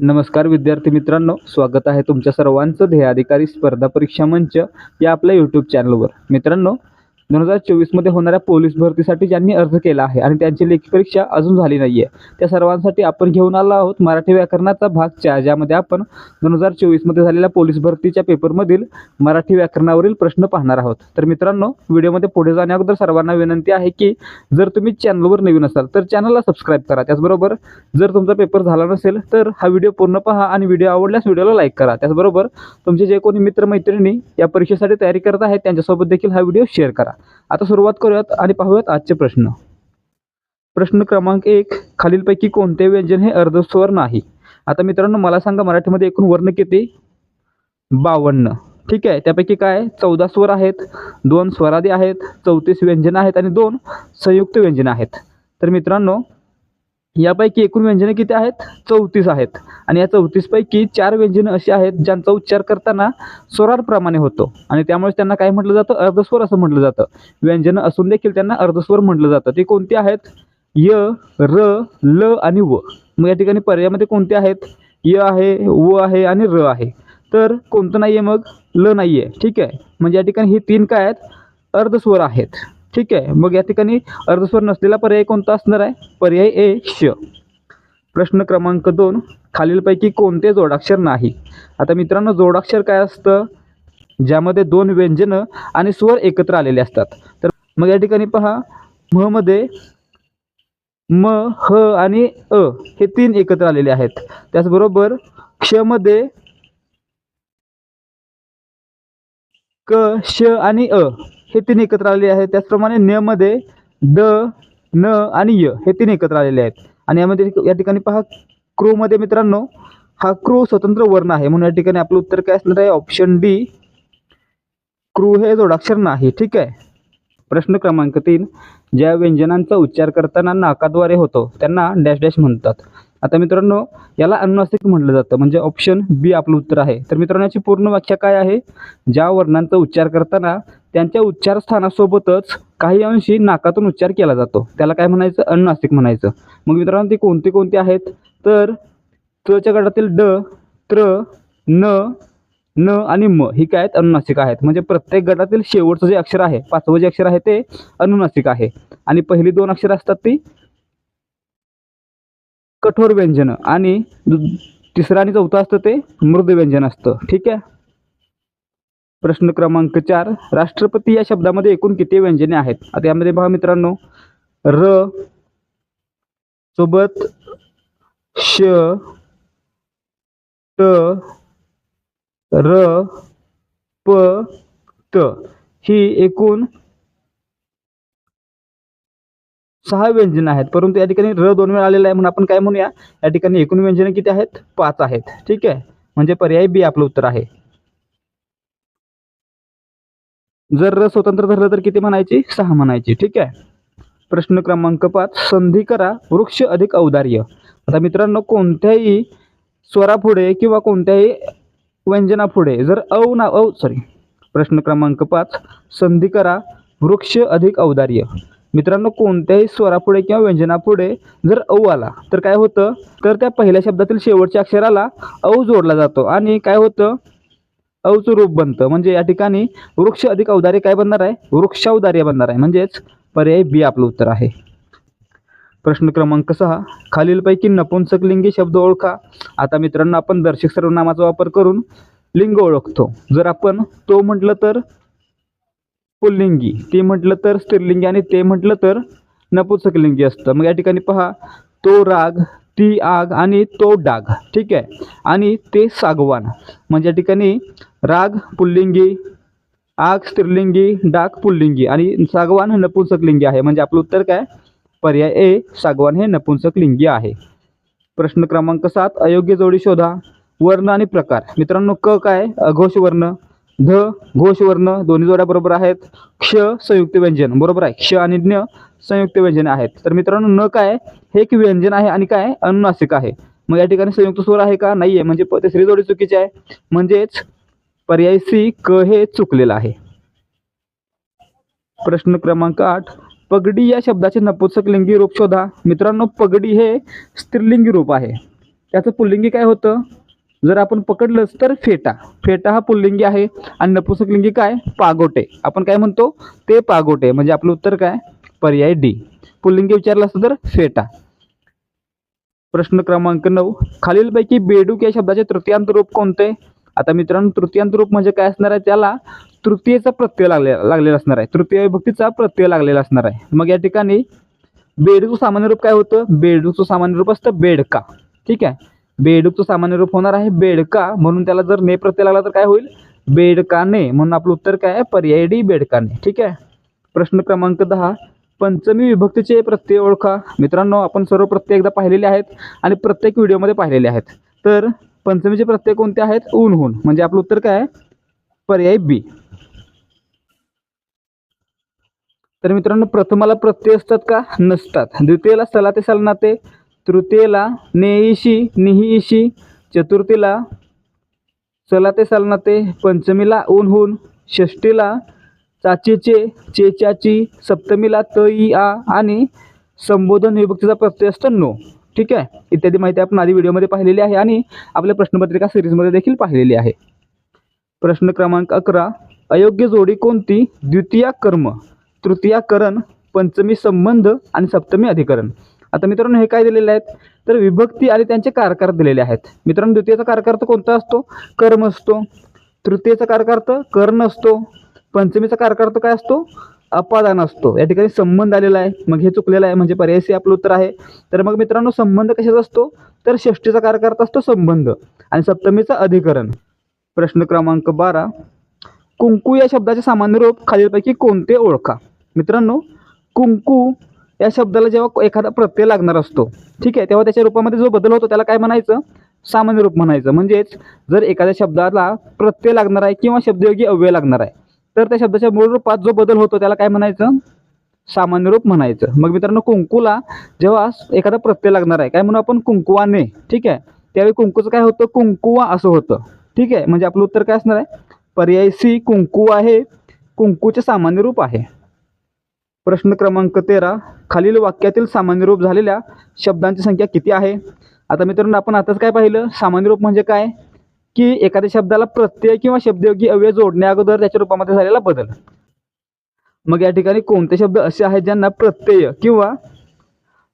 नमस्कार विद्यार्थी मित्रांनो स्वागत आहे तुमच्या सर्वांचं ध्येय अधिकारी स्पर्धा परीक्षा मंच या आपल्या यूट्यूब चॅनलवर मित्रांनो दोन हजार चोवीसमध्ये होणाऱ्या पोलीस भरतीसाठी ज्यांनी अर्ज केला आहे आणि त्यांची लेखी परीक्षा अजून झाली नाही आहे त्या सर्वांसाठी आपण घेऊन आलो आहोत मराठी व्याकरणाचा भाग चार ज्यामध्ये आपण दोन हजार चोवीसमध्ये झालेल्या पोलीस भरतीच्या पेपरमधील मराठी व्याकरणावरील प्रश्न पाहणार आहोत. तर मित्रांनो व्हिडिओमध्ये पुढे जाण्या अगोदर सर्वांना विनंती आहे की जर तुम्ही चॅनलवर नवीन असाल तर चॅनलला सबस्क्राईब करा. त्याचबरोबर जर तुमचा पेपर झाला नसेल तर हा व्हिडिओ पूर्ण पहा आणि व्हिडिओ आवडल्यास व्हिडिओला लाईक करा. त्याचबरोबर तुमचे जे कोणी मित्रमैत्रिणी या परीक्षेसाठी तयारी करत आहेत त्यांच्यासोबत देखील हा व्हिडिओ शेअर करा. आता सुरुवात करूयात आणि पाहूयात आजचे प्रश्न. प्रश्न क्रमांक एक खालीलपैकी कोणते व्यंजन हे अर्धस्वर नाही? आता मित्रांनो मला सांगा मराठीमध्ये एकूण वर्ण किती? बावन्न. ठीक आहे त्यापैकी काय? चौदा स्वर आहेत दोन स्वरादी आहेत चौतीस व्यंजन आहेत आणि दोन संयुक्त व्यंजन आहेत. तर मित्रांनो यापैकी एकूण व्यंजनं किती आहेत? चौतीस आहेत. आणि या चौतीसपैकी चार व्यंजनं अशी आहेत ज्यांचा उच्चार करताना स्वरांप्रमाणे होतो. आणि त्यामुळे त्यांना काय म्हटलं जातं? अर्धस्वर असं म्हटलं जातं. व्यंजनं असून देखील त्यांना अर्धस्वर म्हटलं जातं. ती कोणती आहेत? य र ल आणि व. मग या ठिकाणी पर्यायामध्ये कोणते आहेत? य आहे व आहे आणि र आहे. तर कोणतं नाही आहे मग? ल नाही आहे ठीक आहे. म्हणजे या ठिकाणी हे तीन काय आहेत? अर्धस्वर आहेत. ठीक आहे. मग या ठिकाणी अर्धस्वर नसलेला पर्याय कोणता असणार आहे? पर्याय ए श प्रश्न क्रमांक दोन खालीलपैकी कोणते जोडाक्षर नाही? आता मित्रांनो जोडाक्षर काय असतं? ज्यामध्ये दोन व्यंजनं आणि स्वर एकत्र आलेले असतात. तर मग या ठिकाणी पहा. म मध्ये म ह आणि अ हे तीन एकत्र आलेले आहेत. त्याचबरोबर क्षमध्ये क श आणि अ. हे तीन एकत्र आलेले आहेत. त्याचप्रमाणे न मध्ये द न आणि य हे तीन एकत्र आलेले आहेत. आणि यामध्ये या ठिकाणी पहा क्रोमध्ये मित्रांनो हा क्रू स्वतंत्र वर्ण आहे. म्हणून या ठिकाणी आपलं उत्तर काय असणार आहे? ऑप्शन डी क्रू हे जोडाक्षर नाही. ठीक आहे? प्रश्न क्रमांक तीन. ज्या व्यंजनांचा उच्चार करताना नाकाद्वारे होतो त्यांना डॅश डॅश म्हणतात. आता मित्रांनो याला अनुनासिक म्हटलं जातं. म्हणजे ऑप्शन बी आपलं उत्तर आहे. तर मित्रांनो याची पूर्ण व्याख्या काय आहे? ज्या वर्णांचा उच्चार करताना त्यांच्या उच्चारस्थानासोबतच काही अंशी नाकातून उच्चार केला जातो. त्याला काय म्हणायचं? अनुनासिक म्हणायचं. मग मित्रांनो ते कोणते कोणते आहेत? तर तच्या गटातील ड त्र न न आणि म ही काय आहेत? अनुनासिक आहेत. म्हणजे प्रत्येक गटातील शेवटचं जे अक्षर आहे पाचवं जे अक्षर आहे ते अनुनासिक आहे. आणि पहिली दोन अक्षर असतात ती कठोर व्यंजन आणि तिसरं आणि चौथं असतं ते मृद व्यंजन असतं. ठीक आहे? प्रश्न क्रमांक चार राष्ट्रपती या शब्दामध्ये एकूण किती व्यंजने आहेत? आता यामध्ये पहा मित्रांनो र सोबत श ट र प त. ही एकूण सहा व्यंजन आहेत. परंतु या ठिकाणी र दोन वेळा आलेला आहे म्हणून आपण काय म्हणूया? या ठिकाणी एकूण व्यंजन किती आहेत? पाच आहेत. ठीक आहे? म्हणजे पर्याय बी आपलं उत्तर आहे. जर र स्वतंत्र धरलं तर किती म्हणायची? सहा म्हणायची. ठीक आहे? प्रश्न क्रमांक पाच. संधी करा. वृक्ष अधिक औदार्य. आता मित्रांनो कोणत्याही स्वरापुढे किंवा कोणत्याही व्यंजनापुढे जर औ ना औ सॉरी प्रश्न क्रमांक पाच. संधी करा. वृक्ष अधिक औदार्य. मित्रांनो कोणत्याही स्वरापुढे किंवा व्यंजनापुढे जर औ आला तर काय होतं? तर त्या पहिल्या शब्दातील शेवटच्या अक्षराला औ जोडला जातो. आणि काय होतं? अवचुरूप रूप बनतं. म्हणजे या ठिकाणी वृक्ष अधिक औदार्य काय बनणार आहे? वृक्षौदार्य बनणार आहे. म्हणजेच पर्याय बी आपलं उत्तर आहे. प्रश्न क्रमांक सहा. खालीलपैकी नपुंसकलिंगी शब्द ओळखा. आता मित्रांनो आपण दर्शक सर्वनामाचा वापर करून लिंग ओळखतो. जर आपण तो म्हटलं तर पुल्लिंगी ते म्हटलं तर स्त्रीलिंगी आणि ते म्हटलं तर नपुंसकलिंगी असतं. मग या ठिकाणी पहा तो राग ती आग आणि तो डाग. ठीक आहे? आणि ते सागवान. म्हणजे या ठिकाणी राग पुल्लिंगी आग स्त्रीलिंगी डाक पुल्लिंगी आणि सागवान हे नपुंसकलिंगी आहे. म्हणजे आपलं उत्तर काय? पर्याय ए सागवान हे नपुंसकलिंगी आहे. प्रश्न क्रमांक सात अयोग्य जोडी शोधा. वर्ण आणि प्रकार. मित्रांनो क काय? अघोष वर्ण ध घोष वर्ण दोन्ही जोड्या बरोबर आहेत. क्ष संयुक्त व्यंजन. बरोबर आहे. क्ष आणि ज्ञ संयुक्त व्यंजन आहेत. तर मित्रांनो न काय? हे एक व्यंजन आहे आणि काय? अनुनासिक आहे. मग या ठिकाणी संयुक्त स्वर आहे का? नाही आहे म्हणजे तिसरी जोडी चुकीची आहे. म्हणजेच पर्याय सी क हे चुकलेलं आहे. प्रश्न क्रमांक आठ पगडी या शब्दाचे नपुंसकलिंगी रूप शोधा. मित्रांनो पगडी हे स्त्रीलिंगी रूप आहे. त्याचं पुल्लिंगी काय होतं? जर आपण पकडलंच तर फेटा. फेटा हा पुल्लिंगी आहे आणि नपुंसकलिंगी काय? पागोटे. आपण काय म्हणतो? ते पागोटे. म्हणजे आपलं उत्तर काय? पर्याय डी. पुल्लिंगी विचारलं असतं तर फेटा. प्रश्न क्रमांक नऊ खालीलपैकी बेडूक या शब्दाचे तृतीयांत रूप कोणते? आता मित्रांनो तृतीयांत रूप म्हणजे काय असणार आहे? त्याला तृतीयेचा प्रत्यय लागले लागलेला असणार आहे. तृतीय विभक्तीचा प्रत्यय लागलेला असणार आहे. मग या ठिकाणी बेडूकचं सामान्य रूप काय होतं? बेडूकचं सामान्य रूप असतं बेडका. ठीक आहे? बेडूकचं सामान्य रूप होणार आहे बेडका. म्हणून त्याला जर ने प्रत्यय लागला तर काय होईल? बेडकाने. म्हणून आपलं उत्तर काय आहे? पर्याय डी बेडकाने. ठीक आहे? प्रश्न क्रमांक दहा. पंचमी विभक्तीचे प्रत्यय ओळखा. मित्रांनो आपण सर्व प्रत्यय एकदा पाहिलेले आहेत आणि प्रत्येक व्हिडिओमध्ये पाहिलेले आहेत. तर पंचमीचे प्रत्यय कोणते आहेत? ऊन हून म्हणजे आपलं उत्तर काय आहे? पर्याय बी. तर मित्रांनो प्रथमाला प्रत्यय असतात का? नसतात. द्वितीयला सला ते सलनाते तृतीयेला नेईशी निहिईशी चतुर्थीला सला ते सलनाते पंचमीला ऊन हून षष्टीला चाचेचे चेचाची सप्तमीला तई आ आणि संबोधन विभक्तीचा प्रत्यय असतो नो. ठीक आहे? इत्यादी माहिती आपण आधी व्हिडिओमध्ये पाहिलेली आहे आणि आपल्या प्रश्नपत्रिका सिरीजमध्ये देखील पाहिलेली आहे. प्रश्न क्रमांक अकरा अयोग्य जोडी कोणती? द्वितीया कर्म तृतीयाकरण पंचमी संबंध आणि सप्तमी अधिकरण. आता मित्रांनो हे काय दिलेले आहेत? तर विभक्ती आणि त्यांचे कारकार दिलेले आहेत. मित्रांनो द्वितीयचा कारकार्थ कोणता असतो? कर्म असतो. तृतीयचा कारकार्थ कर्ण असतो. पंचमीचा कारकार्थ काय असतो? अपादान असतो. या ठिकाणी संबंध आलेला आहे. मग हे चुकलेलं आहे म्हणजे पर्याय सी आपलं उत्तर आहे. तर मग मित्रांनो संबंध कशाचा असतो? तर षष्टीचा कारकार्थ असतो संबंध. आणि सप्तमीचा अधिकरण. प्रश्न क्रमांक बारा. कुंकू या शब्दाचे सामान्य रूप खालीलपैकी कोणते ओळखा? मित्रांनो कुंकू या शब्दाला जेव्हा एखादा प्रत्यय लागणार असतो ठीक आहे तेव्हा त्याच्या रूपामध्ये जो बदल होतो त्याला काय म्हणायचं? सामान्य रूप म्हणायचं. म्हणजेच जर एखाद्या शब्दाला प्रत्यय लागणार आहे किंवा शब्दयोगी अव्यय लागणार आहे तर त्या शब्दाच्या मूळ रूपात जो बदल होतो त्याला काय म्हणायचं? सामान्य रूप म्हणायचं. मग मित्रांनो कुंकूला जेव्हा एखादा प्रत्यय लागणार आहे काय म्हणू आपण? कुंकुवाने. ठीक आहे? त्यावेळी कुंकूचं काय होतं? कुंकुवा असं होतं. ठीक आहे? म्हणजे आपलं उत्तर काय असणार आहे? पर्याय सी कुंकू आहे. कुंकूचे सामान्य रूप आहे. प्रश्न क्रमांक तेरा. खालील वाक्यातील सामान्य रूप झालेल्या शब्दांची संख्या किती आहे? आता मित्रांनो आपण आताच काय पाहिलं? सामान्य रूप म्हणजे काय? की एखाद्या शब्दाला प्रत्यय किंवा शब्दयोगी अव्यय जोडण्या अगोदर त्याच्या रूपामध्ये झालेला बदल. मग या ठिकाणी कोणते शब्द असे आहेत ज्यांना प्रत्यय किंवा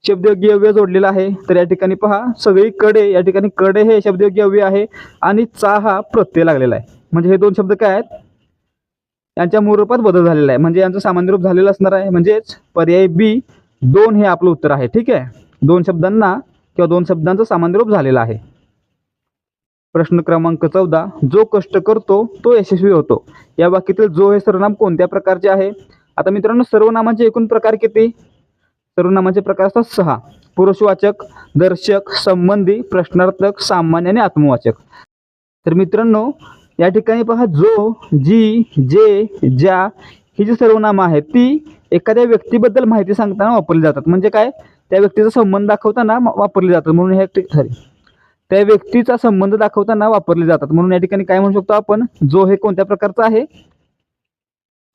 शब्दयोगी अव्यय जोडलेला आहे? तर या ठिकाणी पहा सगळी कडे या ठिकाणी कडे हे शब्दयोगी अव्यय आहे आणि चा हा प्रत्यय लागलेला आहे. म्हणजे हे दोन शब्द काय आहेत? यांच्या मूळ रूपात बदल झालेला आहे. म्हणजे यांचं सामान्य रूप झालेलं असणार आहे. म्हणजेच पर्याय बी दोन हे आपलं उत्तर आहे. ठीक आहे? दोन शब्दांना किंवा दोन शब्दांचं सामान्य रूप झालेलं आहे. प्रश्न क्रमांक चौदा जो कष्ट करतो तो यशस्वी होतो. या वाक्यातील जो हे सर्वनाम कोणत्या प्रकारचे आहे? आता मित्रांनो सर्वनामाचे एकूण प्रकार किती? सर्वनामाचे प्रकार असतात सहा. पुरुषवाचक दर्शक संबंधी प्रश्नार्थक सामान्य आणि आत्मवाचक. तर मित्रांनो या ठिकाणी पहा जो जी जे ज्या ही जी सर्वनामं आहेत ती एखाद्या व्यक्तीबद्दल माहिती सांगताना वापरली जातात. म्हणजे काय? त्या व्यक्तीचा संबंध दाखवताना वापरली जातात. म्हणून हे सॉरी. त्या व्यक्तीचा संबंध दाखवताना वापरले जातात. म्हणून या ठिकाणी काय म्हणू शकतो आपण? जो हे कोणत्या प्रकारचा आहे?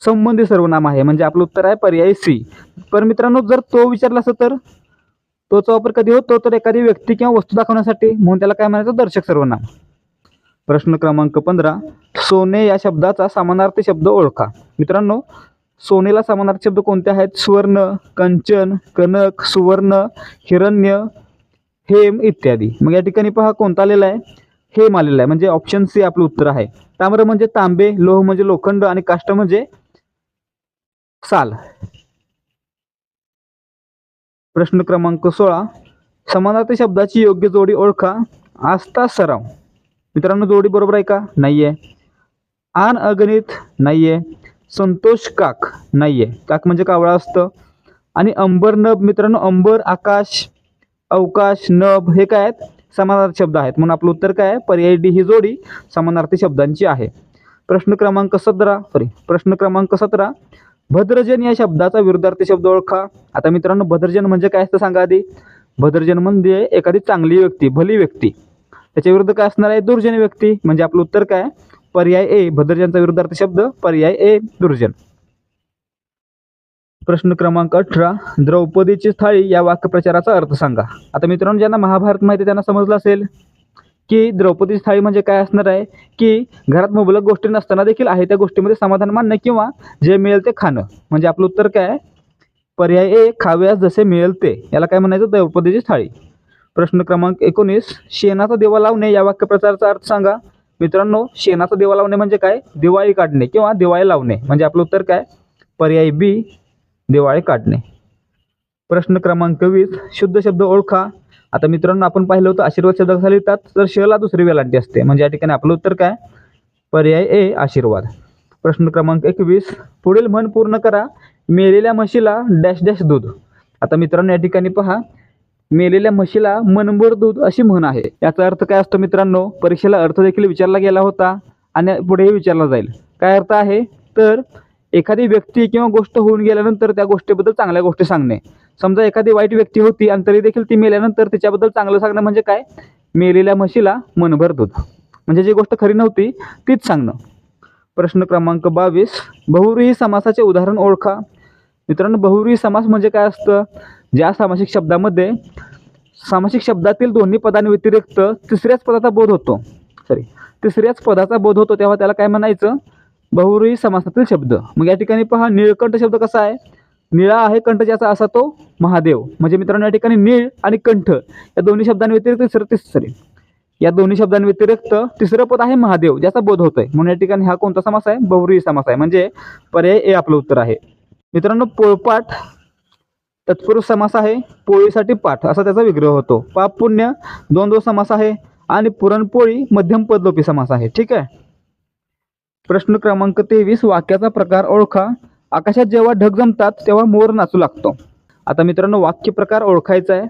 संबंधी सर्वनाम आहे. म्हणजे आपलं उत्तर आहे पर्याय सी. पर मित्रांनो जर तो विचारला असं तर? तोचा वापर कधी होतो? तर एखादी व्यक्ती किंवा वस्तू दाखवण्यासाठी. म्हणून त्याला काय म्हणायचं? दर्शक सर्वनाम. प्रश्न क्रमांक पंधरा. सोने या शब्दाचा समानार्थी शब्द ओळखा. मित्रांनो सोनेला समानार्थी शब्द कोणते आहेत? सुवर्ण कंचन कनक सुवर्ण हिरण्य हेम इत्यादी. मग या ठिकाणी पहा कोणता आलेला आहे? हेम आलेला आहे. म्हणजे ऑप्शन सी आपलं उत्तर आहे. ताम्र म्हणजे तांबे लोह म्हणजे लोखंड आणि काष्ट म्हणजे साल. प्रश्न क्रमांक सोळा. समानार्थी शब्दाची योग्य जोडी ओळखा. आस्था सराव. मित्रांनो जोडी बरोबर आहे का? नाहीये. आन अगणित नाहीये. संतोष काक नाहीये. काक म्हणजे कावळा असतं. आणि अंबर नभ. मित्रांनो अंबर आकाश अवकाश नभ हे काय आहेत? समानार्थी शब्द आहेत. म्हणून आपलं उत्तर काय आहे? पर्याय डी ही जोडी समानार्थी शब्दांची आहे. प्रश्न क्रमांक सतरा सॉरी प्रश्न क्रमांक सतरा भद्रजन या शब्दाचा विरुद्धार्थी शब्द ओळखा. आता मित्रांनो भद्रजन म्हणजे काय असतं सांगा आधी? भद्रजन म्हणजे एखादी चांगली व्यक्ती भली व्यक्ती. त्याच्या विरुद्ध काय असणार आहे? दुर्जन व्यक्ती. म्हणजे आपलं उत्तर काय पर्याय ए भद्रजनचा विरुद्धार्थी शब्द पर्याय ए दुर्जन. प्रश्न क्रमांक अठरा द्रौपदीची थाळी या वाक्यप्रचाराचा अर्थ सांगा. आता मित्रांनो ज्यांना महाभारत माहिती आहे त्यांना समजलं असेल की द्रौपदीची थाळी म्हणजे काय असणार आहे की घरात मुबलक गोष्टी नसताना देखील आहे त्या गोष्टीमध्ये समाधान मानणं किंवा जे मिळेल ते खाणं. म्हणजे आपलं उत्तर काय पर्याय ए खाव्यास जसे मिळेल ते. याला काय म्हणायचं? द्रौपदीची थाळी. प्रश्न क्रमांक एकोणीस शेणाचा दिवा लावणे या वाक्यप्रचाराचा अर्थ सांगा. मित्रांनो शेणाचा दिवा लावणे म्हणजे काय? दिवाळी काढणे किंवा दिवाळी लावणे. म्हणजे आपलं उत्तर काय? पर्याय बी दिवाळी काढणे. प्रश्न क्रमांक वीस शुद्ध शब्द ओळखा. आता मित्रांनो आपण पाहिलं होतं आशीर्वाद शब्द कसा लिहितात? तर शला दुसरी वेलांटी असते. म्हणजे या ठिकाणी आपलं उत्तर काय? पर्याय ए आशीर्वाद. प्रश्न क्रमांक एकवीस पुढील म्हण पूर्ण करा. मेलेल्या म्हशीला डॅश डॅश दूध. आता मित्रांनो या ठिकाणी पहा. मेलेल्या म्हशीला मनभर दूध अशी म्हण आहे. याचा अर्थ काय असतो मित्रांनो? परीक्षेला अर्थ देखील विचारला गेला होता आणि पुढेही विचारला जाईल. काय अर्थ आहे? तर एखादी व्यक्ती किंवा गोष्ट होऊन गेल्यानंतर त्या गोष्टीबद्दल चांगल्या गोष्टी सांगणे. समजा एखादी वाईट व्यक्ती होती आणि तरी देखील ती मेल्यानंतर तिच्याबद्दल चांगलं सांगणं म्हणजे काय? मेलेल्या म्हशीला मनभर दूध. म्हणजे जी गोष्ट खरी नव्हती तीच सांगणं. प्रश्न क्रमांक बावीस बहुरी समासाचे उदाहरण ओळखा. मित्रांनो बहुरी समास म्हणजे काय असतं? ज्या सामासिक शब्दामध्ये सामासिक शब्दातील दोन्ही पदांव्यतिरिक्त तिसऱ्याच पदाचा बोध होतो. सॉरी तिसऱ्याच पदाचा बोध होतो तेव्हा त्याला काय म्हणायचं? बहुरूही समासातील शब्द. मग या ठिकाणी पहा निळकंठ शब्द कसा आहे? निळा आहे कंठ ज्याचा असा तो महादेव. म्हणजे मित्रांनो या ठिकाणी निळ आणि कंठ या दोन्ही शब्दांव्यतिरिक्त तिसरं तिसरे. या दोन्ही शब्दांव्यतिरिक्त तिसरं पद आहे महादेव ज्याचा बोध होतोय. म्हणून या ठिकाणी हा कोणता समास आहे? बहुव्रीही समास आहे. म्हणजे पर्याय ए आपलं उत्तर आहे. मित्रांनो पोळपाठ तत्पुरुष समास आहे. पोळीसाठी पाठ असा त्याचा विग्रह होतो. पाप पुण्य दोन दोन समास आहे. आणि पुरणपोळी मध्यम पदलोपी समास आहे. ठीक आहे? प्रश्न क्रमांक तेवीस वाक्याचा प्रकार ओळखा. आकाशात जेव्हा ढग जमतात तेव्हा मोर नाचू लागतो. आता मित्रांनो वाक्य प्रकार ओळखायचा आहे.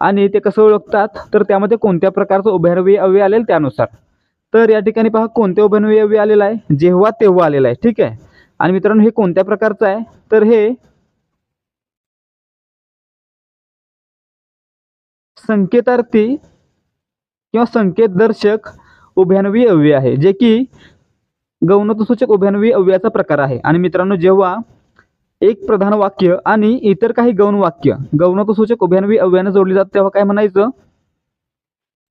आणि ते कसं ओळखतात? तर त्यामध्ये कोणत्या प्रकारचं उभयनवी अव्यय आलेल त्यानुसार. तर या ठिकाणी पहा कोणते उभयनवी अव्यय आलेलं आहे? जेव्हा तेव्हा आलेलं आहे ठीक आहे? आणि मित्रांनो हे कोणत्या प्रकारचं आहे? तर हे संकेतार्थी किंवा संकेतदर्शक उभयानवी अव्यय आहे. जे की गौणतसूचक उभयान्वी अव्ययाचा प्रकार आहे. आणि मित्रांनो जेव्हा एक प्रधान वाक्य आणि इतर काही गौण वाक्य गौणतसूचक उभयान्वी अव्ययानं जोडली जातात तेव्हा काय म्हणायचं?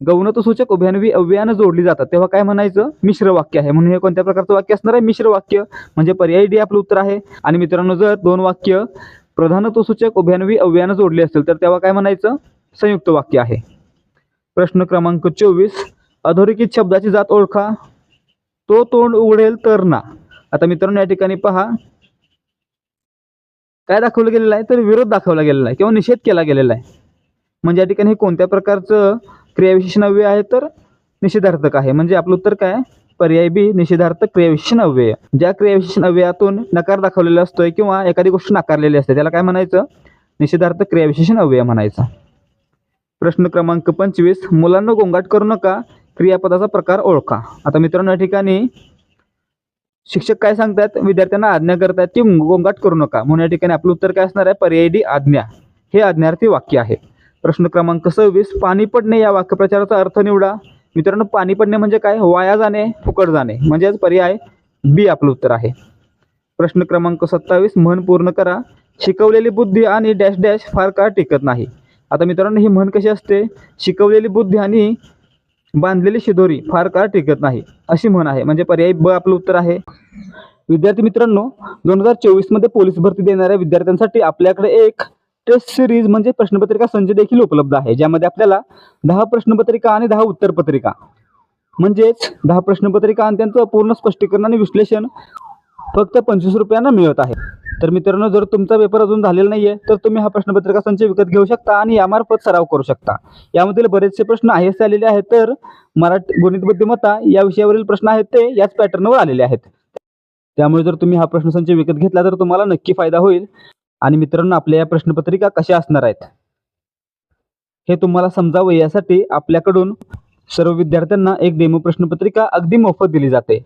गौणतसूचक उभयान्वी अव्ययानं जोडली जातात तेव्हा काय म्हणायचं? मिश्र वाक्य आहे. म्हणून हे कोणत्या प्रकारचं वाक्य असणार आहे? मिश्र वाक्य. म्हणजे पर्यायी डी आपलं उत्तर आहे. आणि मित्रांनो जर दोन वाक्य प्रधानत्वसूचक उभयान्वी अव्ययानं जोडली असतील तर तेव्हा काय म्हणायचं? संयुक्त वाक्य आहे. प्रश्न क्रमांक चोवीस. अधोरेखित शब्दाची जात ओळखा. तो तोंड उघडेल तर ना. आता मित्रांनो या ठिकाणी पहा. काय दाखवलं गेलेलं आहे? तर विरोध दाखवला गेलेला आहे किंवा निषेध केला गेलेला आहे. म्हणजे या ठिकाणी हे कोणत्या प्रकारचं क्रियाविशेषण अव्यय आहे? तर निषेधार्थक आहे. म्हणजे आपलं उत्तर काय पर्याय बी निषेधार्थक क्रियाविशेषण अव्यय ज्या क्रियाविशेषण अव्ययातून नकार दाखवलेला असतोय किंवा एखादी गोष्ट नाकारलेली असते त्याला काय म्हणायचं? निषेधार्थक क्रियाविशेषण अव्यय म्हणायचं. प्रश्न क्रमांक पंचवीस. मुलांना गोंगाट करू नका. क्रियापदाचा प्रकार ओळखा. आता मित्रांनो या ठिकाणी शिक्षक काय सांगतात विद्यार्थ्यांना आज्ञा करतात की गोंगाट करू नका. म्हणून या ठिकाणी आपलं उत्तर काय असणार आहे? पर्यायी आज्ञा. हे आज्ञार्थी वाक्य आहे. प्रश्न क्रमांक सव्वीस पाणी पडणे या वाक्यप्रचाराचा अर्थ निवडा. मित्रांनो पाणी पडणे म्हणजे काय? वाया जाणे फुकट जाणे. म्हणजेच पर्याय बी आपलं उत्तर आहे. प्रश्न क्रमांक सत्तावीस म्हण पूर्ण करा. शिकवलेली बुद्धी आणि डॅश डॅश फार काळ टिकत नाही. आता मित्रांनो ही म्हण कशी असते? शिकवलेली बुद्धी आणि बांधलेली शिदोरी फार काळ टिकत नाही अशी म्हण आहे. म्हणजे पर्याय ब आपलं उत्तर आहे. विद्यार्थी मित्रांनो दोन हजार चोवीसमध्ये पोलीस भरती देणाऱ्या विद्यार्थ्यांसाठी आपल्याकडे एक टेस्ट सिरीज म्हणजे प्रश्नपत्रिका संच देखील उपलब्ध आहे. ज्यामध्ये आपल्याला दहा प्रश्नपत्रिका आणि दहा उत्तरपत्रिका म्हणजेच दहा प्रश्नपत्रिका आणि त्यांचं पूर्ण स्पष्टीकरण आणि विश्लेषण फक्त पंचवीस रुपयांना मिळत आहे. तर मित्रांनो जर तुमचा पेपर अजून झालेला नाही आहे तर तुम्ही हा प्रश्नपत्रिका संच विकत घेऊ शकता आणि यामार्फत सराव करू शकता. यामधील बरेचसे प्रश्न आहेच आलेले आहेत तर मराठी गणित बुद्धिमत्ता या विषयावरील प्रश्न आहेत ते याच पॅटर्नवर आलेले आहेत. त्यामुळे जर तुम्ही हा प्रश्नसंच विकत घेतला तर तुम्हाला नक्की फायदा होईल. आणि मित्रांनो आपल्या या प्रश्नपत्रिका कशा असणार आहेत? हे तुम्हाला समजावं यासाठी आपल्याकडून सर्व विद्यार्थ्यांना एक डेमो प्रश्नपत्रिका अगदी मोफत दिली जाते.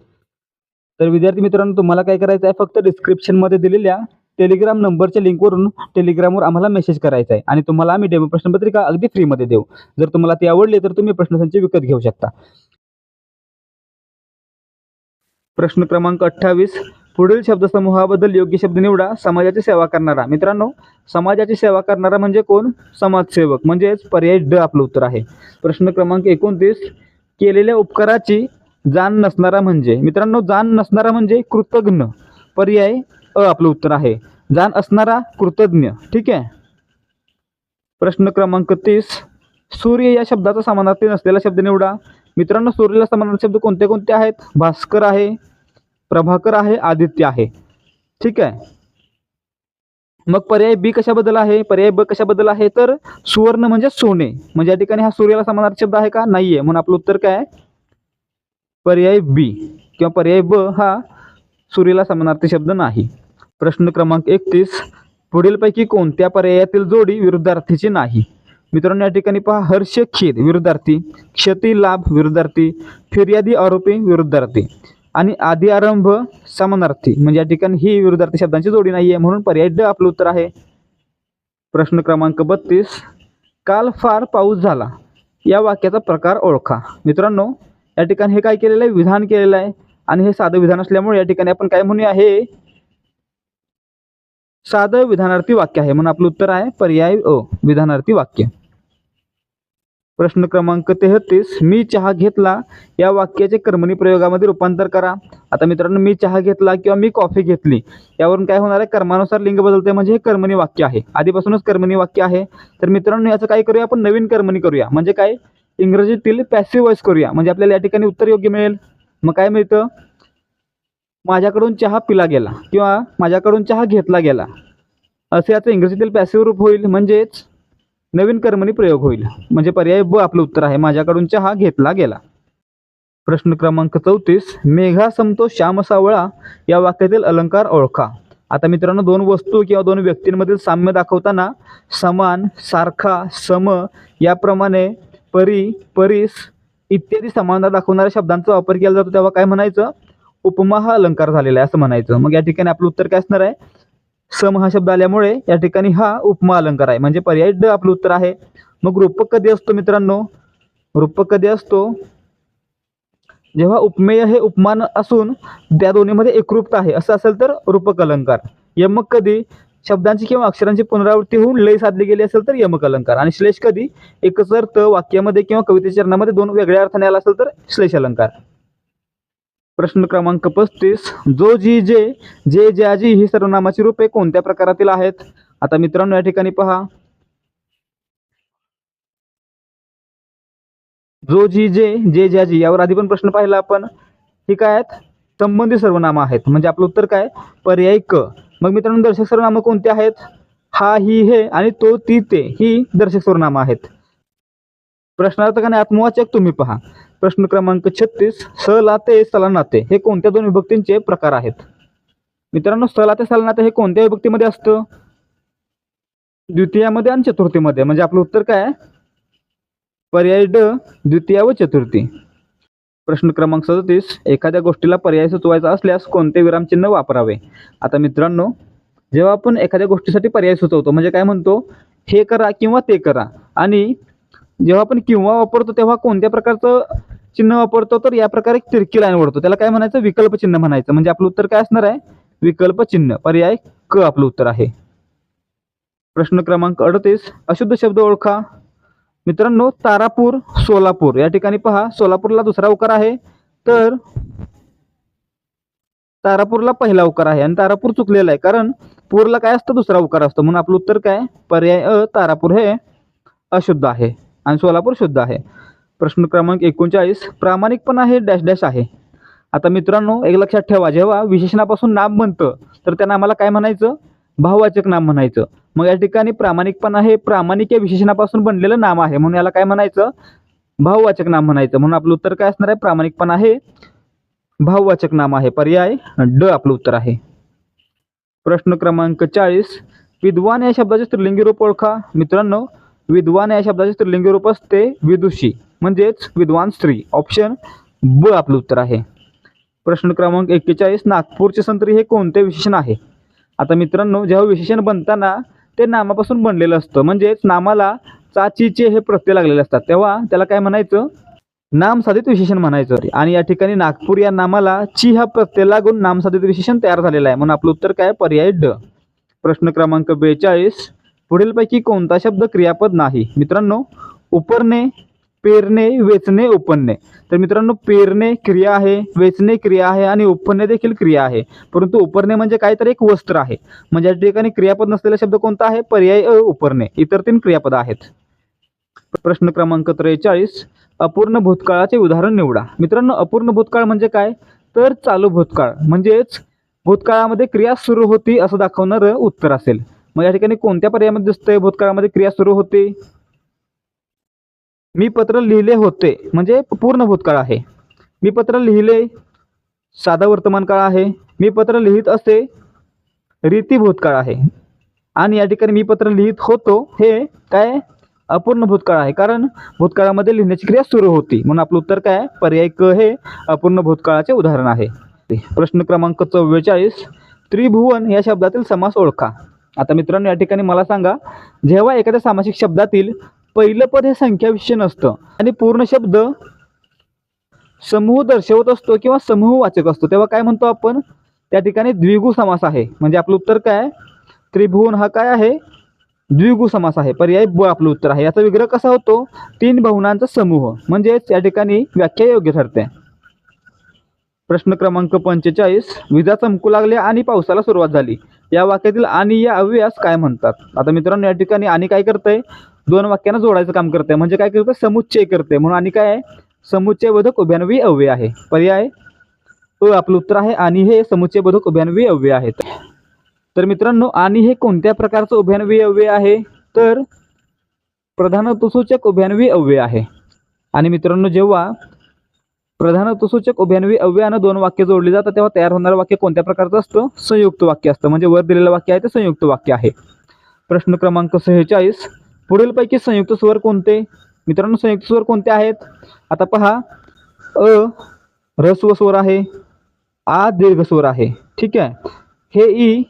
तर विद्यार्थी मित्रांनो तुम्हाला काय करायचं आहे फक्त डिस्क्रिप्शनमध्ये दिलेल्या टेलिग्राम नंबरच्या लिंकवरून टेलिग्रामवर आम्हाला मेसेज करायचा आहे. आणि तुम्हाला आम्ही डेमो प्रश्नपत्रिका अगदी फ्रीमध्ये देऊ. जर तुम्हाला ती आवडली तर तुम्ही प्रश्नसंच विकत घेऊ शकता. प्रश्न क्रमांक अठ्ठावीस. पुढील शब्दसमूहाबद्दल योग्य शब्द निवडा. समाजाची सेवा करणारा. मित्रांनो समाजाची सेवा करणारा म्हणजे कोण? समाजसेवक. म्हणजेच पर्याय ड आपलं उत्तर आहे. प्रश्न क्रमांक एकोणतीस. केलेल्या उपकाराची जाण नसणारा म्हणजे मित्रांनो जाण नसणारा म्हणजे कृतज्ञ. पर्याय अ आपलं उत्तर आहे. जाण असणारा कृतज्ञ. ठीक आहे? प्रश्न क्रमांक तीस. सूर्य या शब्दाचा समानार्थी नसलेला शब्द निवडा. मित्रांनो सूर्याला समानार्थी शब्द कोणते कोणते आहेत? भास्कर आहे प्रभाकर आहे आदित्य आहे. ठीक आहे? मग पर्याय बी कशाबद्दल आहे? पर्याय ब कशाबद्दल आहे? तर सुवर्ण म्हणजे सोने. म्हणजे या ठिकाणी हा सूर्याला समानार्थी शब्द आहे का? नाही आहे म्हणून आपलं उत्तर काय आहे? पर्याय बी किंवा पर्याय ब हा सुरीला समानार्थी शब्द नाही. प्रश्न क्रमांक एकतीस पुढीलपैकी कोणत्या पर्यायातील जोडी विरुद्धार्थीची नाही? मित्रांनो या ठिकाणी पहा हर्ष खेद विरुद्धार्थी क्षती लाभ विरुद्धार्थी फिर्यादी आरोपी विरुद्धार्थी आणि आधी आरंभ समानार्थी. म्हणजे या ठिकाणी ही विरुद्धार्थी शब्दांची जोडी नाही आहे म्हणून पर्याय ड आपलं उत्तर आहे. प्रश्न क्रमांक बत्तीस काल फार पाऊस झाला. या वाक्याचा प्रकार ओळखा. मित्रांनो या ठिकाणी हे काय केलेलं आहे? विधान केलेलं आहे. आणि हे साधं विधान असल्यामुळे या ठिकाणी आपण काय म्हणूया हे साधं विधानार्थी वाक्य आहे म्हणून आपलं उत्तर आहे पर्याय अ विधानार्थी वाक्य. प्रश्न क्रमांक तेहतीस मी चहा घेतला या वाक्याचे कर्मणी प्रयोगामध्ये रूपांतर करा. आता मित्रांनो मी चहा घेतला किंवा मी कॉफी घेतली यावरून काय होणार आहे? कर्मानुसार लिंग बदलते म्हणजे हे कर्मणी वाक्य आहे. आधीपासूनच कर्मणी वाक्य आहे. तर मित्रांनो याचं काय करूया आपण? नवीन कर्मणी करूया. म्हणजे काय? इंग्रजीतील पॅसिव्ह वॉइस करूया. म्हणजे आपल्याला या ठिकाणी उत्तर योग्य मिळेल. मग काय मिळतं? माझ्याकडून चहा पिला गेला किंवा माझ्याकडून चहा घेतला गेला. असे याचं इंग्रजीतील पॅसिव्ह रूप होईल. म्हणजेच नवीन कर्मणी प्रयोग होईल. म्हणजे पर्याय ब आपलं उत्तर आहे. माझ्याकडून चहा घेतला गेला. प्रश्न क्रमांक चौतीस. मेघा समतो श्याम सावळा. या वाक्यातील अलंकार ओळखा. आता मित्रांनो दोन वस्तू किंवा दोन व्यक्तींमधील साम्य दाखवताना समान सारखा सम याप्रमाणे परी परीस इत्यादी समानता दाखवणाऱ्या शब्दांचा वापर केला जातो. तेव्हा काय म्हणायचं? उपमा हा अलंकार झालेला आहे असं म्हणायचं. मग या ठिकाणी आपलं उत्तर काय असणार आहे? सम हा शब्द आल्यामुळे या ठिकाणी हा उपमा अलंकार आहे. म्हणजे पर्याय ड आपलं उत्तर आहे. मग रूपक कधी असतो मित्रांनो? रूपक कधी असतो? जेव्हा उपमेय हे उपमान असून त्या दोन्हीमध्ये एकरूपता आहे. असं असेल तर रूपक अलंकार. यमक कधी? शब्दांची किंवा अक्षरांची पुनरावृत्ती होऊन लय साधली गेली असेल तर यमक अलंकार आणि श्लेष कधी? एकच अर्थ वाक्यामध्ये किंवा कवितेच्या चरणामध्ये दोन वेगळ्या अर्थाने आला असेल तर श्लेष अलंकार प्रश्न क्रमांक पस्तीस. जो जी जे जे ज्याजी ही सर्वनामाची रूपे कोणत्या प्रकारातील आहेत? आता मित्रांनो या ठिकाणी पहा. जो जी जे जे ज्याजी यावर आधी पण प्रश्न पाहिला आपण. ही काय आहेत? संबंधी सर्वनाम आहेत. म्हणजे आपलं उत्तर काय? पर्याय क मग मित्रांनो दर्शक सर्वनामं कोणते आहेत? हा ही हे आणि तो ती ते ही दर्शक सर्वनामं आहेत. प्रश्नार्थकाने आणि आत्मवाचक तुम्ही पहा. प्रश्न क्रमांक छत्तीस सलाते सलानाते हे कोणत्या दोन विभक्तींचे प्रकार आहेत? मित्रांनो सलाते सलानाते हे कोणत्या विभक्तीमध्ये असतं? द्वितीयामध्ये आणि चतुर्थीमध्ये. म्हणजे आपलं उत्तर काय पर्याय ड द्वितीया व चतुर्थी. प्रश्न क्रमांक सदतीस. एखाद्या गोष्टीला पर्याय सुचवायचा असल्यास कोणते विरामचिन्ह वापरावे? आता मित्रांनो जेव्हा आपण एखाद्या गोष्टीसाठी पर्याय सुचवतो म्हणजे काय म्हणतो? हे करा किंवा ते करा. आणि जेव्हा आपण किंवा वापरतो तेव्हा कोणत्या प्रकारचं चिन्ह वापरतो? तर या प्रकारे तिरकी लाईन ओढतो. त्याला काय म्हणायचं? विकल्प चिन्ह म्हणायचं. म्हणजे आपलं उत्तर काय असणार आहे? विकल्प चिन्ह. पर्याय क आपलं उत्तर आहे. प्रश्न क्रमांक अडतीस. अशुद्ध शब्द ओळखा. मित्रांनो तारापूर सोलापूर. या ठिकाणी पहा सोलापूरला दुसरा उकार आहे. तर तारापूरला पहिला उकार आहे आणि तारापूर चुकलेला आहे. कारण पूरला काय असतं? दुसरा उकार असतो. म्हणून आपलं उत्तर काय? पर्याय अ तारापूर हे अशुद्ध आहे आणि सोलापूर शुद्ध आहे. प्रश्न क्रमांक एकोणचाळीस प्रामाणिकपणा हे डॅश डॅश आहे. आता मित्रांनो एक लक्षात ठेवा. जेव्हा विशेषणापासून नाम म्हणतं तर त्या नामाला काय म्हणायचं? भाववाचक नाम म्हणायचं. मग या ठिकाणी प्रामाणिकपणा हे प्रामाणिक या विशेषणापासून बनलेलं नाम आहे. म्हणून याला काय म्हणायचं? भाववाचक नाम म्हणायचं. म्हणून आपलं उत्तर काय असणार आहे? प्रामाणिकपणा हे भाववाचक नाम आहे. पर्याय ड आपलं उत्तर आहे. प्रश्न क्रमांक चाळीस. विद्वान या शब्दाचे स्त्रीलिंगी रूप ओळखा. मित्रांनो विद्वान या शब्दाचे स्त्रीलिंगी रूप असते विदुषी. म्हणजेच विद्वान स्त्री. ऑप्शन ब आपलं उत्तर आहे. प्रश्न क्रमांक एक्केचाळीस. नागपूरचे संत्री हे कोणते विशेषण आहे? आता मित्रांनो जेव्हा विशेषण बनताना ते नामापासून बनलेलं असतं. म्हणजेच नामाला चाचीचे हे प्रत्यय लागलेले असतात. तेव्हा त्याला काय म्हणायचं? नामसाधित विशेषण म्हणायचं. आणि या ठिकाणी नागपूर या नामाला ची हा प्रत्यय लागून नामसाधित विशेषण तयार झालेलं आहे. म्हणून आपलं उत्तर काय? पर्याय ड. प्रश्न क्रमांक बेचाळीस. पुढीलपैकी कोणता शब्द क्रियापद नाही? मित्रांनो उपरणे पेरणे वेचणे उपणणे तर मित्रांनो पेरणे क्रिया आहे वेचणे क्रिया आहे आणि उपणणे देखील क्रिया आहे. परंतु उपरणे म्हणजे काय तर एक वस्त्र आहे. म्हणजे या ठिकाणी क्रियापद नसलेला शब्द कोणता आहे? पर्याय अ उपरणे. इतर तीन क्रियापद आहेत. प्रश्न क्रमांक त्रेचाळीस. अपूर्ण भूतकाळाचे उदाहरण निवडा. मित्रांनो अपूर्ण भूतकाळ म्हणजे काय? तर चालू भूतकाळ. म्हणजेच भूतकाळामध्ये क्रिया सुरू होती असं दाखवणारं उत्तर असेल. मग या ठिकाणी कोणत्या पर्यायामध्ये दिसतंय? भूतकाळामध्ये क्रिया सुरू होते? मी पत्र लिहिले होते म्हणजे पूर्ण भूतकाळ आहे. मी पत्र लिहिले साधा वर्तमान काळ आहे. मी पत्र लिहित असे रीती भूतकाळ आहे. आणि या ठिकाणी मी पत्र लिहित होतो हे काय अपूर्ण भूतकाळ आहे. कारण भूतकाळामध्ये लिहिण्याची क्रिया सुरू होती. म्हणून आपलं उत्तर काय? पर्याय क हे अपूर्ण भूतकाळाचे उदाहरण आहे. प्रश्न क्रमांक चव्वेचाळीस त्रिभुवन या शब्दातील समास ओळखा. आता मित्रांनो या ठिकाणी मला सांगा जेव्हा एखाद्या सामासिक शब्दातील पहिलं पद हे संख्याविषयी नसतं. आणि पूर्ण शब्द समूह दर्शवत असतो किंवा समूह वाचक असतो. तेव्हा काय म्हणतो आपण? त्या ठिकाणी द्विगु समास आहे. म्हणजे आपलं उत्तर काय त्रिभुवन हा काय आहे? द्विगु समास आहे. पर्याय ब आपलं उत्तर आहे. याचा विग्रह कसा होतो? तीन भवनांचा समूह. म्हणजेच या ठिकाणी व्याख्या योग्य ठरते. प्रश्न क्रमांक पंचेचाळीस. विजा चमकू लागल्या आणि पावसाला सुरुवात झाली. या वाक्यातील आणि या अव्ययास काय म्हणतात? आता मित्रांनो या ठिकाणी आणि काय करतंय? दोन वाक्यांना जोडायचं काम करते म्हणजे काय करतं समुच्चय करते म्हणून आणि काय आहे? समुच्चय बोधक उभ्यान्वी अव्यय आहे. पर्याय? अ आपलं उत्तर आहे आणि हे समुच्चय बोधक उभ्यान्वी अव्यय आहेत तर मित्रांनो आणि हे कोणत्या प्रकारचं उभ्यान्वी अव्यय आहे? तर प्रधानत्वसूचक उभ्यान्वी अव्यय आहे. आणि मित्रांनो जेव्हा प्रधानत्वसूचक उभ्यान्वी अव्ययानं दोन वाक्य जोडली जातात तेव्हा तयार होणारं वाक्य कोणत्या प्रकारचं असतं? संयुक्त वाक्य असतं. म्हणजे वर दिलेलं वाक्य आहे ते संयुक्त वाक्य आहे. प्रश्न क्रमांक सेहेचाळीस. पुढीलपैकी संयुक्त स्वर कोणते? मित्रांनो संयुक्त स्वर कोणते आहेत? आता पहा अ ह्रस्व स्वर आहे आ दीर्घ स्वर आहे. ठीक आहे? हे ई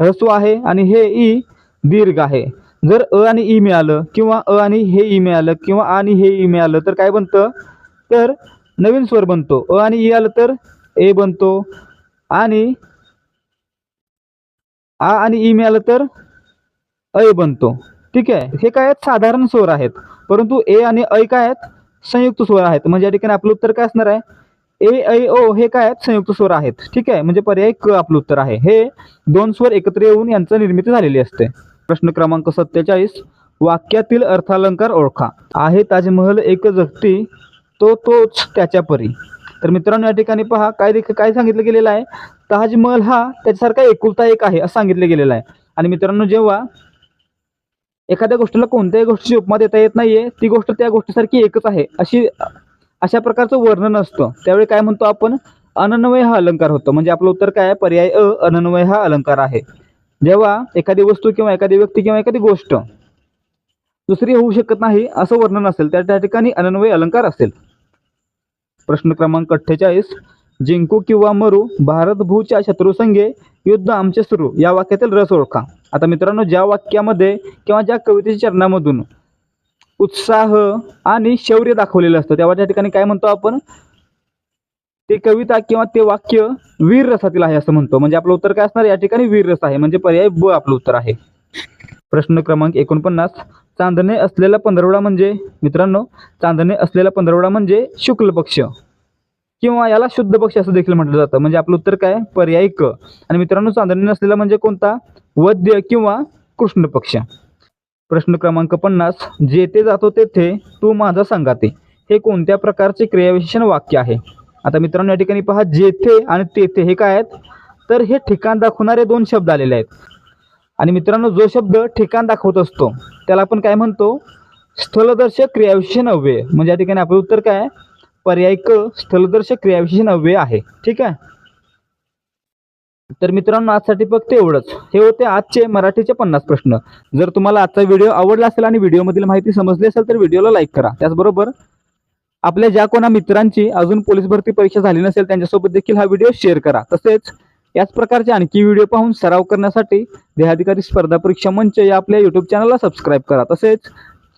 ह्रस्व आहे आणि हे ई दीर्घ आहे. जर अ आणि ई मिळालं किंवा अ आणि हे ई मिळालं किंवा आ आणि हे ई मिळालं तर काय बनतं? तर नवीन स्वर बनतो. अ आणि ई आलं तर ए बनतो. आणि आ आणि ई मिळालं तर अय बनतो. ठीक आहे? हे काय आहेत? साधारण स्वर आहेत. परंतु ए आणि ऐ काय आहेत? संयुक्त स्वर आहेत. म्हणजे या ठिकाणी आपलं उत्तर काय असणार आहे? ए ऐ ओ हे काय आहेत? संयुक्त स्वर आहेत. ठीक आहे? म्हणजे पर्याय क आपलं उत्तर आहे. हे दोन स्वर एकत्र येऊन यांचं निर्मिती झालेली असते. प्रश्न क्रमांक सत्तेचाळीस वाक्यातील अर्थालंकार ओळखा. आहे ताजमहल एक जगती तो तोच त्याच्या परी तर मित्रांनो या ठिकाणी पहा काय देख काय सांगितलं गेलेलं आहे? ताजमहल हा त्याच्यासारखा एकुलता एक आहे असं सांगितलं गेलेलं आहे. आणि मित्रांनो जेव्हा एखाद्या गोष्टीला कोणत्याही गोष्टीची उपमा देता येत नाहीये ती गोष्ट त्या गोष्टीसारखी एकच आहे. अशी अशा प्रकारचं वर्णन असतं. त्यावेळी काय म्हणतो आपण? अनन्वय हा अलंकार होतो. म्हणजे आपलं उत्तर काय पर्याय अ अनन्वय हा अलंकार आहे. जेव्हा एखादी वस्तू किंवा एखादी व्यक्ती किंवा एखादी गोष्ट दुसरी होऊ शकत नाही असं वर्णन असेल तर त्या ठिकाणी अनन्वय अलंकार असेल. प्रश्न क्रमांक अठ्ठेचाळीस जिंकू किंवा मरू भारत भूच्या शत्रुसंगे युद्ध आमचे सुरू. या वाक्यातील रस ओळखा. आता मित्रांनो ज्या वाक्यामध्ये किंवा ज्या कवितेच्या चरणामधून उत्साह आणि शौर्य दाखवलेलं असतं तेव्हा त्या ठिकाणी काय म्हणतो आपण? ते कविता किंवा ते वाक्य वीर रसातील आहे असं म्हणतो. म्हणजे आपलं उत्तर काय असणार? या ठिकाणी वीर रस आहे. म्हणजे पर्याय ब आपलं उत्तर आहे. प्रश्न क्रमांक एकोणपन्नास. चांदणे असलेला पंधरवडा म्हणजे मित्रांनो चांदणे असलेला पंधरवडा म्हणजे शुक्ल पक्ष. किंवा याला शुद्ध पक्ष असं देखील म्हटलं जातं. म्हणजे आपलं उत्तर काय? पर्याय क. आणि मित्रांनो चांदणी नसलेला म्हणजे कोणता? वद्य किंवा कृष्ण पक्ष. प्रश्न क्रमांक पन्नास जेथे जातो तेथे तू माझा सांगाते. हे कोणत्या प्रकारचे क्रियाविशेषण वाक्य आहे? आता मित्रांनो या ठिकाणी पहा जेथे आणि तेथे हे काय आहेत? तर हे ठिकाण दाखवणारे दोन शब्द आलेले आहेत. आणि मित्रांनो जो शब्द ठिकाण दाखवत असतो त्याला आपण काय म्हणतो? स्थलदर्शक क्रियाविशेषण अव्यय. म्हणजे या ठिकाणी आपलं उत्तर काय पर्याय क स्थलदर्शक क्रियाविशेषण अव्यय आहे. ठीक आहे? तर मित्रांनो आजसाठी फक्त एवढंच. हे होते आजचे मराठीचे पन्नास प्रश्न. जर तुम्हाला आजचा व्हिडिओ आवडला असेल आणि व्हिडिओमधील माहिती समजली असेल तर व्हिडिओला लाईक करा. त्याचबरोबर आपल्या ज्या कोणा मित्रांची अजून पोलीस भरती परीक्षा झाली नसेल त्यांच्यासोबत देखील हा व्हिडिओ शेअर करा. तसेच याच प्रकारचे आणखी व्हिडिओ पाहून सराव करण्यासाठी देहाधिकारी स्पर्धा परीक्षा मंच या आपल्या युट्यूब चॅनलला सबस्क्राईब करा. तसेच